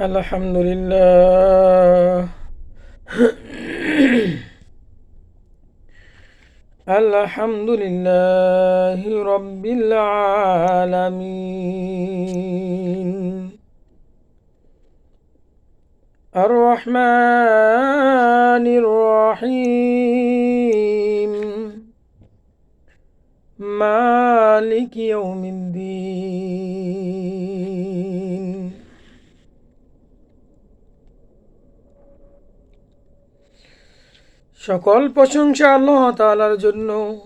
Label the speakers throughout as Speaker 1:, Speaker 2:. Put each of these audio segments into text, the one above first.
Speaker 1: الحمد لله الحمد لله رب العالمين. الرحمن الرحيم. مالك يوم الدين. সকল প্রশংসা আল্লাহ তাআলার জন্য।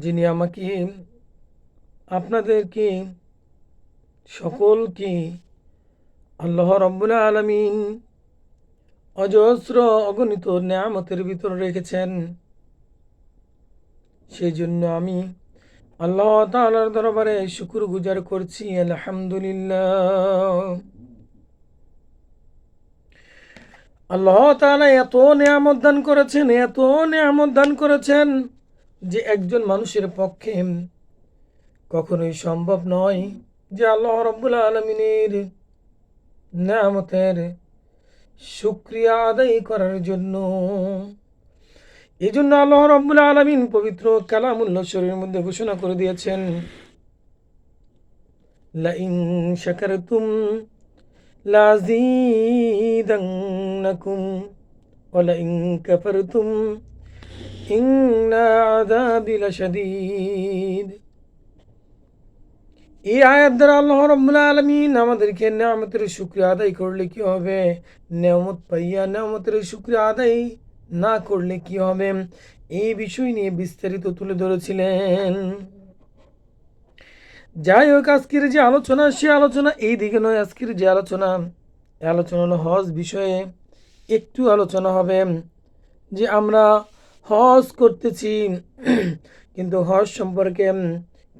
Speaker 1: যিনি আমাকে, আপনাদেরকে সকলকে আল্লাহ রব্বুল আলমিন অজস্র অগণিত নেয়ামতের ভিতর রেখেছেন। সেই জন্য আমি আল্লাহ তাআলার দরবারে শুকুর গুজার করছি। আলহামদুলিল্লাহ। আল্লাহ তাআলা এত নিয়ামত দান করেছেন, এত নিয়ামত দান করেছেন যে একজন মানুষের পক্ষে কখনোই সম্ভব নয় যে আল্লাহ রব্বুল আলমিনের নিয়ামতের শুক্রিয়া আদায় করার জন্য। এই জন্য আল্লাহ রব্বুল আলমিন পবিত্র কালামুল্লাহ শরীরের মধ্যে ঘোষণা করে দিয়েছেন, লাইন শাকারতুম লাজিদান্নাকুম ওয়ালাইন কাফারতুম ইন্না আযাবি লাশাদীদ এই আয়াত দ্বারা আল্লাহ রব্বুল আলমিন আমাদেরকে নেয়ামতের শুক্রিয়া আদায় করলে কি হবে? নেয়ামত পাইয়া নেয়ামতের শুক্রিয়া আদায় না করলে কি হবে? এই বিষয় নিয়ে বিস্তারিত তুলে ধরেছিলেন। যাই হোক আজকের যে আলোচনা, সে আলোচনা এই দিকে নয়। আজকের যে আলোচনা আলোচনা হলো হজ বিষয়ে। একটু আলোচনা হবে যে আমরা হজ করতেছি, কিন্তু হজ সম্পর্কে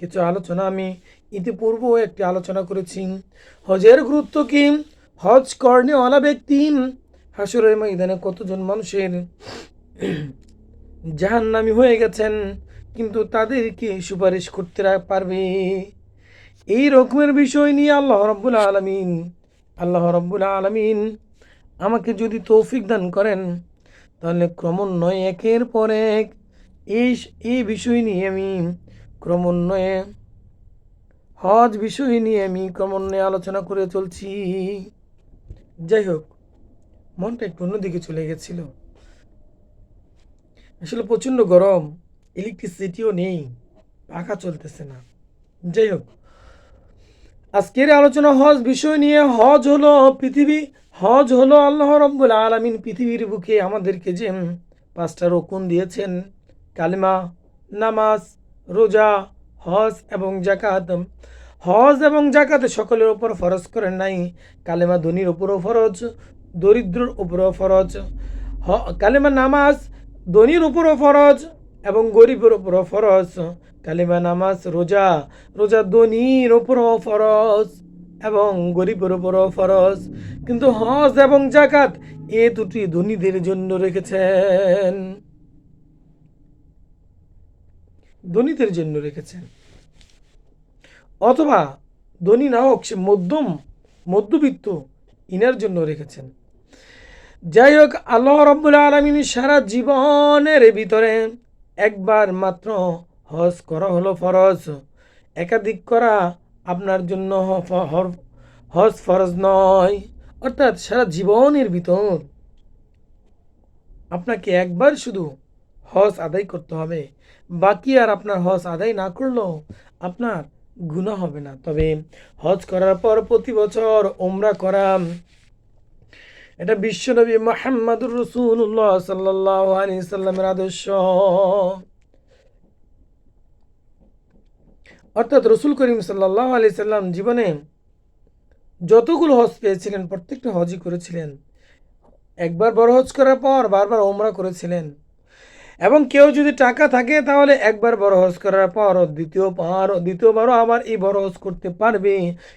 Speaker 1: কিছু আলোচনা আমি ইতিপূর্বেও একটি আলোচনা করেছি। হজের গুরুত্ব কি? হজ কর্ণেওয়ালা ব্যক্তি হাসরের ময়দানে কতজন মানুষের জাহান্নামি হয়ে গেছেন, কিন্তু তাদেরকে সুপারিশ করতে পারবে? এই রকমের বিষয় নিয়ে আল্লাহ রব্বুল আলমিন, আল্লাহ রব্বুল আলমিন আমাকে যদি তৌফিক দান করেন, তাহলে ক্রমান্বয়ে একের পর এক এই বিষয় নিয়ে আমি ক্রমান্বয়ে হজ বিষয় নিয়ে আমি ক্রমান্বয়ে আলোচনা করে চলছি। যাই হোক, মনটা একটু অন্যদিকে চলে গেছিল। আসলে প্রচণ্ড গরম ইলেকট্রিসিটিও নেই, পাখা চলতেছে না। যাই হোক আজকের আলোচনা হজ বিষয় নিয়ে, হজ হলো পৃথিবী, হজ হলো আল্লাহ রব্বুল আলমিন পৃথিবীর বুকে আমাদেরকে যে পাঁচটা রকুন দিয়েছেন, কালিমা, নামাজ, রোজা, হজ এবং জাকাত হজ এবং জাকাত সকলের ওপর ফরজ করেন নাই, কালেমা ধনির ওপরও ফরজ, দরিদ্রর উপরও ফরজ। হ, কালেমা নামাজ ধনির উপরও ফরজ এবং গরিবের উপরও ফরজ, কালিমা, নামাজ, রোজা রোজা ধনির উপরও ফরজ এবং গরিবের উপরও ফরজ। কিন্তু হজ এবং জাকাত এ দুটি ধনীদের জন্য রেখেছেন। ধনীদের জন্য রেখেছেন। অথবা ধনী না হোক, সে মধ্যম, মধ্যবিত্ত, ইনার জন্য রেখেছেন। যাই হোক, আল্লাহ রব্বুল আলমিন সারা জীবনের ভিতরে একবার মাত্র হজ করা হলো ফরজ। একাধিক করা আপনার জন্য হজ ফরজ নয়, অর্থাৎ সারা জীবনের ভিতর আপনাকে একবার শুধু হজ আদায় করতে হবে। বাকি আর আপনার হজ আদায় না করলেও আপনার গুণা হবে না। তবে হজ করার পর প্রতি বছর ওমরা করা এটা বিশ্বনবী মোহাম্মদুর রসুল্লাহ সাল্লাহ আলী সাল্লামের আদর্শ। অর্থাৎ রসুল করিম সাল্লাহ আলি সাল্লাম জীবনে যতগুলো হজ পেয়েছিলেন, প্রত্যেকটা হজই করেছিলেন। একবার বড় হজ করার পর বারবার ওমরা করেছিলেন। এবং কেউ যদি টাকা থাকে, তাহলে একবার বড় হজ করার পর দ্বিতীয় দ্বিতীয়বার দ্বিতীয়বারও আবার এই বড় হজ করতে পারবে।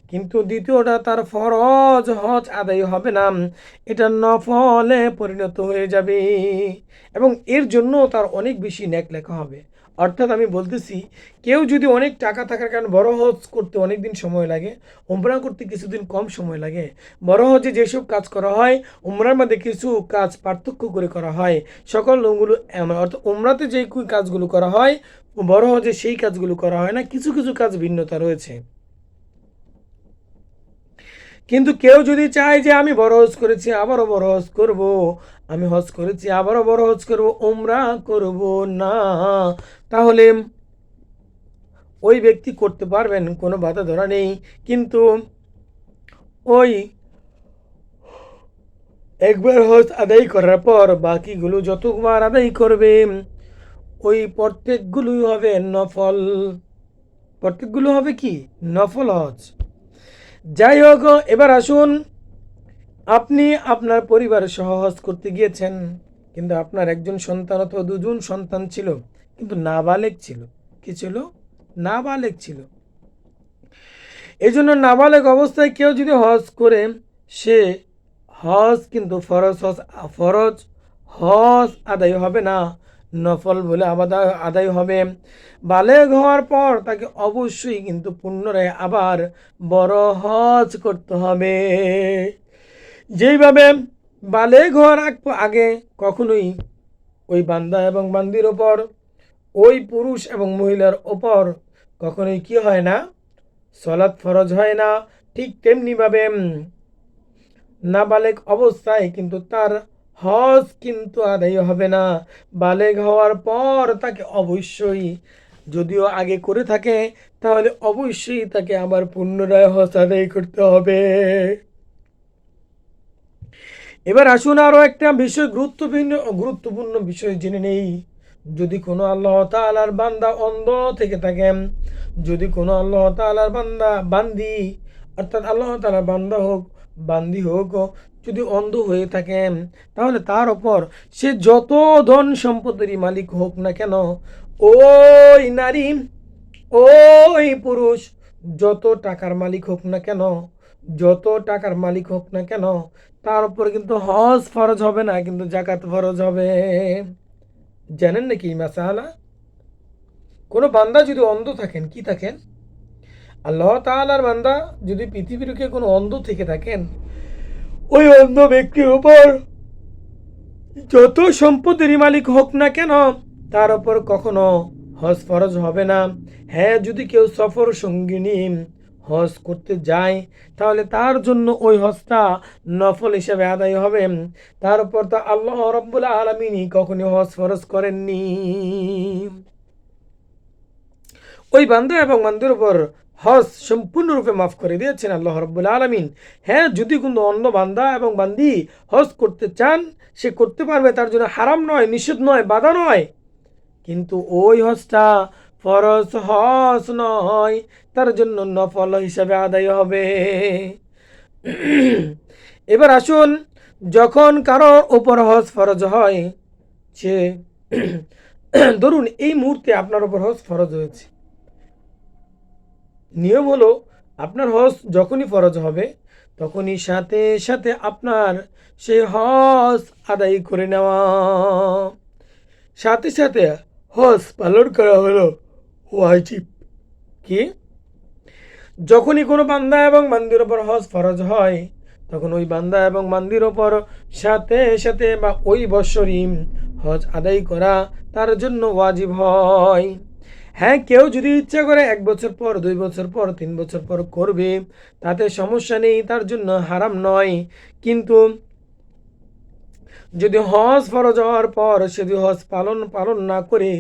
Speaker 1: কিন্তু দ্বিতীয়টা তার ফরজ, হজ আদায় হবে না। এটা নফলে পরিণত হয়ে যাবে। এবং এর জন্য তার অনেক বেশি ন্যাক লেখা হবে। অর্থাৎ আমি বলতেছি, কেউ যদি অনেক টাকা থাকার কারণে বড় হজ করতে অনেক দিন সময় লাগে, উমরা করতে কিছুদিন কম সময় লাগে। বড় হজে যেসব কাজ করা হয়, উমরার মধ্যে কিছু কাজ পার্থক্য করে করা হয়। সকল লোকগুলো এমন। অর্থাৎ উমরাতে যে কাজগুলো করা হয়, বড় হজে সেই কাজগুলো করা হয় না। কিছু কিছু কাজ ভিন্নতা রয়েছে। কিন্তু কেউ যদি চায় যে আমি বড় হজ করেছি, আবারও বড় হজ করব আমি হজ করেছি, আবারও বড় হজ করব ওমরা করব না। তাহলে ওই ব্যক্তি করতে পারবেন, কোনো বাধা ধরা নেই। কিন্তু ওই একবার হজ আদায় করার পর বাকিগুলো যতবার আদায় করবে, ওই প্রত্যেকগুলোই হবে নফল। প্রত্যেকগুলো হবে কি? নফল হজ। যাই হোক, এবার আসুন আপনি আপনার পরিবার সহ হজ করতে গিয়েছেন, কিন্তু আপনার একজন সন্তান অথবা দুজন সন্তান ছিল, কিন্তু নাবালেক ছিল। কি ছিল? নাবালেক ছিল। এই জন্য নাবালেক অবস্থায় কেউ যদি হজ করে, সে হজ কিন্তু ফরজ, হজ ফরজ, হজ আদায় হবে না। নফল বলে আদায় হবে। বালেগ হওয়ার পর তাকে অবশ্যই কিন্তু পুনরায় আবার বড় হজ করতে হবে। যেইভাবে বালেগ হওয়ার আগ- আগে কখনোই ওই বান্দা এবং বান্দির ওপর ওই পুরুষ এবং মহিলার ওপর কখনোই কি হয় না? সলাৎ ফরজ হয় না। ঠিক তেমনিভাবে উম, নাবালেগ অবস্থায় কিন্তু তার হজ কিন্তু আদায় হবে না। বালেক হওয়ার পর তাকে অবশ্যই যদিও আগে করে থাকে তাহলে অবশ্যই তাকে আবার পুনরায় হজ আদায় করতে হবে। এবার আসুন আরও একটা বিষয়, গুরুত্বপূর্ণ গুরুত্বপূর্ণ বিষয় জেনে নেই। যদি কোনো আল্লাহ তাআলার বান্দা অন্ধ থেকে থাকেন যদি কোনো আল্লাহ তাআলার বান্দা বান্দি, অর্থাৎ আল্লাহ তাআলার বান্দা হোক, বান্দি হোক, যদি অন্ধ হয়ে থাকেন তাহলে তার ওপর সে যত ধন সম্পত্তির মালিক হোক না কেন, ওই নারী, ওই পুরুষ যত টাকার মালিক হোক না কেন, যত টাকার মালিক হোক না কেন তার উপর কিন্তু হজ ফরজ হবে না, কিন্তু জাকাত ফরজ হবে। জানেন নাকি মাসালা? কোনো বান্দা যদি অন্ধ থাকেন, কি থাকেন? আল্লাহ তাআলার বান্দা যদি পৃথিবীরকে কোনো অন্ধ থেকে থাকেন, ওই অন্ধ ব্যক্তির উপর যত সম্পত্তির মালিক হোক না কেন, তার উপর কখনো হজ ফরজ হবে না। হ্যাঁ যদি কেউ সফর সঙ্গিনী হজ করতে যায়, তাহলে তার জন্য ওই হজটা নফল হিসেবে আদায় হবে। তার উপর তো আল্লাহ রব্বুল আলমিনই কখনই হজ ফরজ করেননি। ওই বান্ধব এবং বান্দির উপর হজ সম্পূর্ণরূপে মাফ করে দিয়েছেন আল্লাহ রব্বুল আলমিন। হ্যাঁ যদি কোনো অন্য বান্দা এবং বান্দি হজ করতে চান, সে করতে পারবে, তার জন্য হারাম নয়, নিষেধ নয়, বাধা নয়। কিন্তু ওই হজটা ফরজ হস নয়, তার জন্য নফল হিসাবে আদায় হবে। এবার আসুন, যখন কারোর ওপর হজ ফরজ হয়, সে ধরুন এই মুহূর্তে আপনার ওপর হজ ফরজ হয়েছে। নিয়ম হলো, আপনার হজ যখনই ফরজ হবে, তখনই সাথে সাথে আপনার সেই হজ আদায় করে নেওয়া। সাথে সাথে হজ পালন করা হলো। ওয়াজিব। কি? যখনই কোনো বান্দা এবং বান্দির ওপর হজ ফরজ হয়, তখন ওই বান্দা এবং বান্দির ওপর সাথে সাথে বা ওই বৎসরই হজ আদায় করা তার জন্য ওয়াজিব হয়। হ্যাঁ কেউ যদি ইচ্ছা করে এক বছর পর, দুই বছর পর, তিন বছর পর করবে, তাতে সমস্যা নেই, তার জন্য হারাম নয়। কিন্তু যদি হজ ফরজ হওয়ার পর সে যদি হজ পালন পালন না করে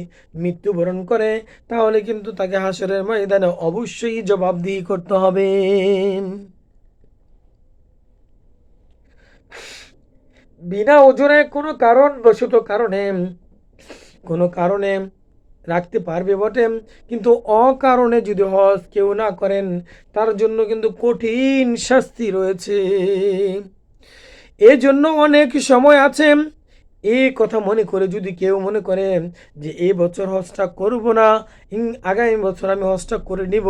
Speaker 1: মৃত্যুবরণ করে, তাহলে কিন্তু তাকে হাসরের ময়দানে অবশ্যই জবাবদিহি করতে হবে। বিনা ওজনে কোনো কারণ বশত কারণে, কোনো কারণে রাখতে পারবে বটে, কিন্তু অকারণে যদি হজ কেউ না করেন, তার জন্য কিন্তু কঠিন শাস্তি রয়েছে। এজন্য অনেক সময় আছে। এই কথা মনে করে যদি কেউ মনে করে যে এই বছর হজটা করব না আগামী বছর আমি হজটা করে নিব,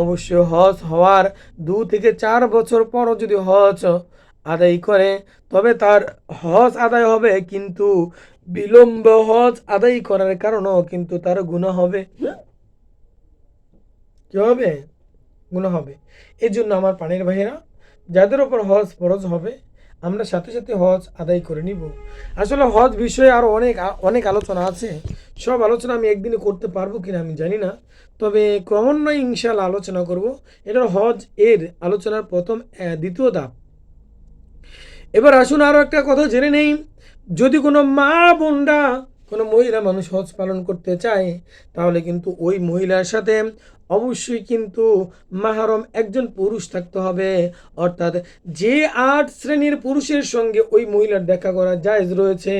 Speaker 1: অবশ্যই হজ হওয়ার দু থেকে চার বছর পরও যদি হজ আদায় করে, তবে তার হজ আদায় হবে কিন্তু বিলম্ব হজ আদায় করার কারণেও কিন্তু তার গুণা হবে। কি হবে? গুণা হবে। এই জন্য আমার পানির ভাইয়েরা, যাদের ওপর হজ ফরজ হবে আমরা সাথে সাথে হজ আদায় করে নিব। আসলে হজ বিষয়ে আরও অনেক অনেক আলোচনা আছে। সব আলোচনা আমি একদিনে করতে পারব কিনা আমি জানি না। তবে ক্রমান্বয়ে ইনশাল আলোচনা করব। এটা হজ এর আলোচনার প্রথম দ্বিতীয় ধাপ। এবার আসুন আরও একটা কথা জেনে নেই। যদি কোনো মা বোনরা কোনো মহিলা মানুষ হজ পালন করতে চায়, তাহলে কিন্তু ওই মহিলার সাথে অবশ্যই কিন্তু মাহারম একজন পুরুষ থাকতে হবে। অর্থাৎ যে আট শ্রেণির পুরুষের সঙ্গে ওই মহিলার দেখা করা জায়েজ রয়েছে,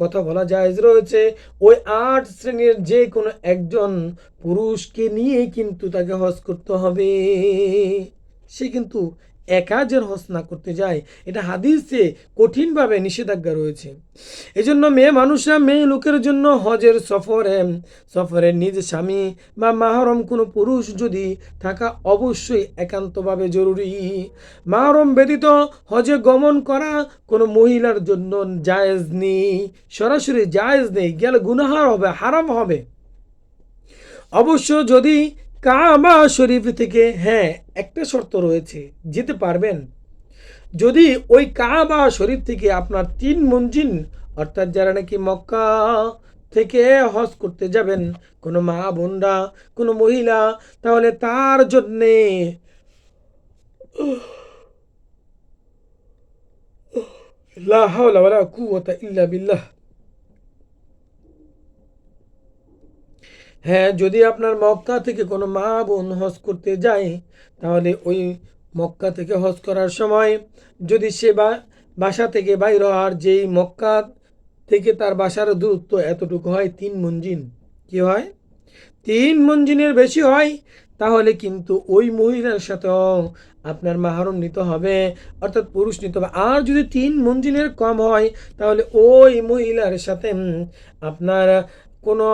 Speaker 1: কথা বলা জায়েজ রয়েছে, ওই আট শ্রেণির যে কোনো একজন পুরুষকে নিয়ে কিন্তু তাকে হজ করতে হবে। সে কিন্তু একা যে হজ না করতে যায়। এটা হাদিসে কঠিনভাবে নিষেধাজ্ঞা রয়েছে। এজন্য মেয়ে মানুষরা মেয়ে লোকের জন্য হজের সফরে সফরে নিজ স্বামী বা মাহরম কোনো পুরুষ যদি থাকা অবশ্যই একান্তভাবে জরুরি। মাহরম ব্যতীত হজে গমন করা কোনো মহিলার জন্য জায়েজ নেই। সরাসরি জায়েজ নেই। গেলে গুনাহার হবে, হারাম হবে। অবশ্য যদি কাবা শরীফ থেকে হ্যাঁ একটা শর্ত রয়েছে, যেতে পারবেন। যদি ওই কাবা শরীফ থেকে আপনার তিন মঞ্জিল, অর্থাৎ যারা নাকি মক্কা থেকে হজ করতে যাবেন, কোনো মা বোনরা, কোনো মহিলা, তাহলে তার জন্যে লা হাওলা ওয়ালা ইল্লা বিল্লাহ। হ্যাঁ যদি আপনার মক্কা থেকে কোনো মা বোন হজ করতে যায়, তাহলে ওই মক্কা থেকে হজ করার সময় যদি সে বাসা থেকে বাইর আর যেই মক্কা থেকে তার বাসার দূরত্ব এতটুকু হয় তিন মঞ্জিন, কি হয়? তিন মঞ্জিনের বেশি হয়, তাহলে কিন্তু ওই মহিলার সাথেও আপনার মাহারম নিতে হবে, অর্থাৎ পুরুষ নিতে হবে। আর যদি তিন মঞ্জিনের কম হয়, তাহলে ওই মহিলার সাথে আপনার কোনো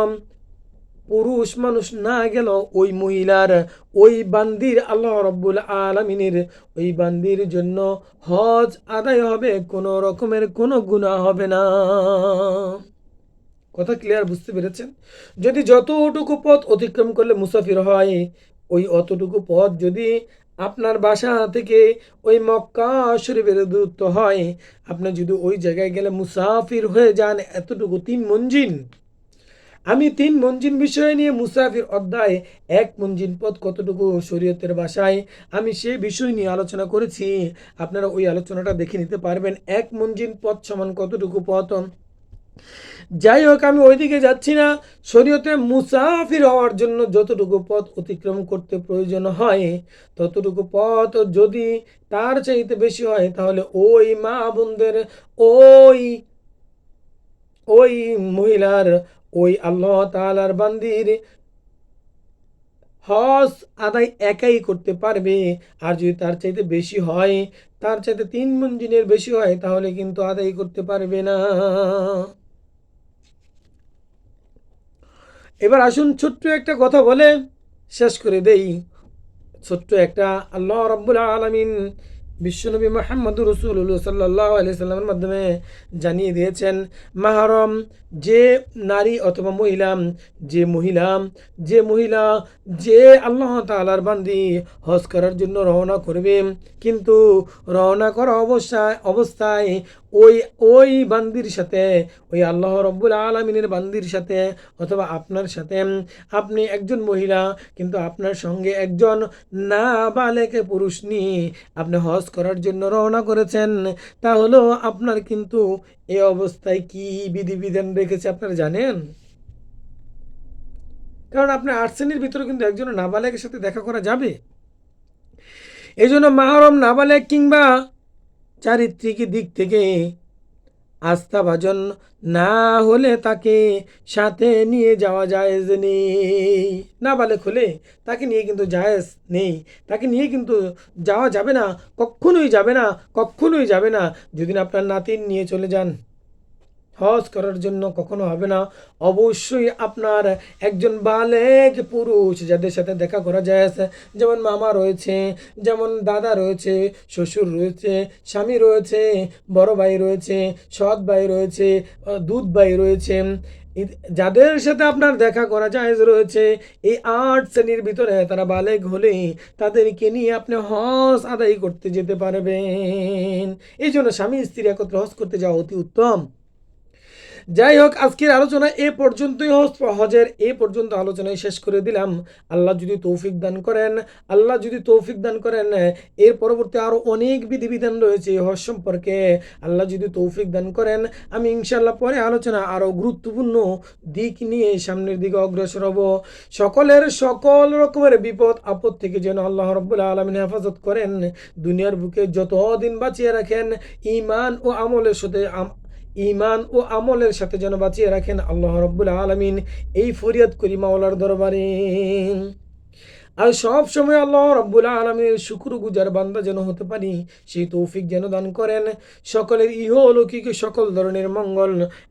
Speaker 1: পুরুষ মানুষ না গেল ওই মহিলার, ওই বান্দির আল্লাহ রব্বুল আলমিনের। ওই বান্দির জন্য হজ আদায় হবে, কোনো রকমের কোনো গুণা হবে না। কথা ক্লিয়ার বুঝতে পেরেছেন? যদি যতটুকু পথ অতিক্রম করলে মুসাফির হয়, ওই অতটুকু পথ যদি আপনার বাসা থেকে ওই মক্কা শরীফের দূরত্ব হয়, আপনি যদি ওই জায়গায় গেলে মুসাফির হয়ে যান, এতটুকু তিন মঞ্জিল আমি তিন মঞ্জিন বিষয় নিয়ে মুসাফির অধ্যায় এক মঞ্জিন পথ কতটুকু শরীয়তের ভাষায়, আমি সেই বিষয় নিয়ে আলোচনা করেছি। আপনারা ওই আলোচনাটা দেখে নিতে পারবেন, এক মঞ্জিন পথ সমান কতটুকু পথ। যাই হোক, আমি ওইদিকে যাচ্ছি না। শরীয়তে মুসাফির হওয়ার জন্য যতটুকু পথ অতিক্রম করতে প্রয়োজন হয়, ততটুকু পথ যদি তার চাইতে বেশি হয়, তাহলে ওই মা বোনদের, ওই ওই মহিলার ওই আল্লাহ তাআলার বান্দির হজ আদায় একাই করতে পারবে। আর যদি তার চাইতে বেশি হয়, তার চাইতে তিন মঞ্জিনের বেশি হয়, তাহলে কিন্তু আদায় করতে পারবে না। এবার আসুন ছোট্ট একটা কথা বলে শেষ করে দেই। ছোট্ট একটা আল্লাহ রব্বুল আলমিন বিশ্বনবী মোহাম্মদ রসুল্লাহ সাল্লাহ আলি সাল্লামের মাধ্যমে জানিয়ে দিয়েছেন, মাহারম যে নারী অথবা মহিলা, যে মহিলা যে মহিলা, যে আল্লাহ তালার বান্দি হজ করার জন্য রওনা করবে, কিন্তু রওনা করা অবস্থায় অবস্থায় ওই ওই বান্দির সাথে, ওই আল্লাহ রব্বুল আলমিনের বান্দির সাথে অথবা আপনার সাথে আপনি একজন মহিলা, কিন্তু আপনার সঙ্গে একজন না বালেকে পুরুষ নিয়ে আপনি হজ করার জন্য রওনা করেছেন, তাহলেও আপনার কিন্তু এ অবস্থায় কি বিধিবিধান রেখেছে আপনারা জানেন? কারণ আপনার শ্রেণির ভিতরে কিন্তু একজন নাবালেকের সাথে দেখা করা যাবে। এই জন্য মাহরম নাবালেক কিংবা চারিত্রিক দিক থেকে আস্থাভাজন না হলে তাকে সাথে নিয়ে যাওয়া জায়েজ নেই। না বলে খুলে, তাকে নিয়ে কিন্তু জায়েজ নেই। তাকে নিয়ে কিন্তু যাওয়া যাবে না, কখনোই যাবে না, কখনোই যাবে না। যদি আপনার নাতিন নিয়ে চলে যান হজ করার জন্য কখনো হবে না। অবশ্যই আপনার একজন বালেক পুরুষ যাদের সাথে দেখা করা যায় যেমন মামা রয়েছে, যেমন দাদা রয়েছে, শ্বশুর রয়েছে, স্বামী রয়েছে, বড় ভাই রয়েছে, সৎ ভাই রয়েছে দুধ ভাই রয়েছে। যাদের সাথে আপনার দেখা করা জায়েজ রয়েছে, এই আট শ্রেণির ভিতরে তারা বালেক হলে তাদেরকে নিয়ে আপনি হজ আদায় করতে যেতে পারবেন। এই জন্য স্বামী স্ত্রী একত্রে হজ করতে যাওয়া অতি উত্তম। যাই হোক আজকের আলোচনা এ পর্যন্তই হজ হজের এ পর্যন্ত আলোচনায় শেষ করে দিলাম। আল্লাহ যদি তৌফিক দান করেন, আল্লাহ যদি তৌফিক দান করেন, এর পরবর্তী আরও অনেক বিধিবিধান রয়েছে হজ সম্পর্কে। আল্লাহ যদি তৌফিক দান করেন, আমি ইনশাল্লাহ পরে আলোচনা আরও গুরুত্বপূর্ণ দিক নিয়ে সামনের দিকে অগ্রসর হব। সকলের সকল রকমের বিপদ, আপদ থেকে যেন আল্লাহ রব্বুল্লাহ আলমিন হেফাজত করেন। দুনিয়ার বুকে যতদিন বাঁচিয়ে রাখেন ইমান ও আমলের সাথে ইমান ও আমলের সাথে যেন বাঁচিয়ে রাখেন আল্লাহ রব্বুল আলমিন। এই ফরিয়াদ করি মাওলার দরবারে। আর সব সময় আল্লাহ রব্বুল আলমীর শুক্র গুজার বান্দা যেন হতে পারি, সেই তৌফিক যেন দান করেন। সকলের ইহ অলৌকিক সকল ধরনের মঙ্গল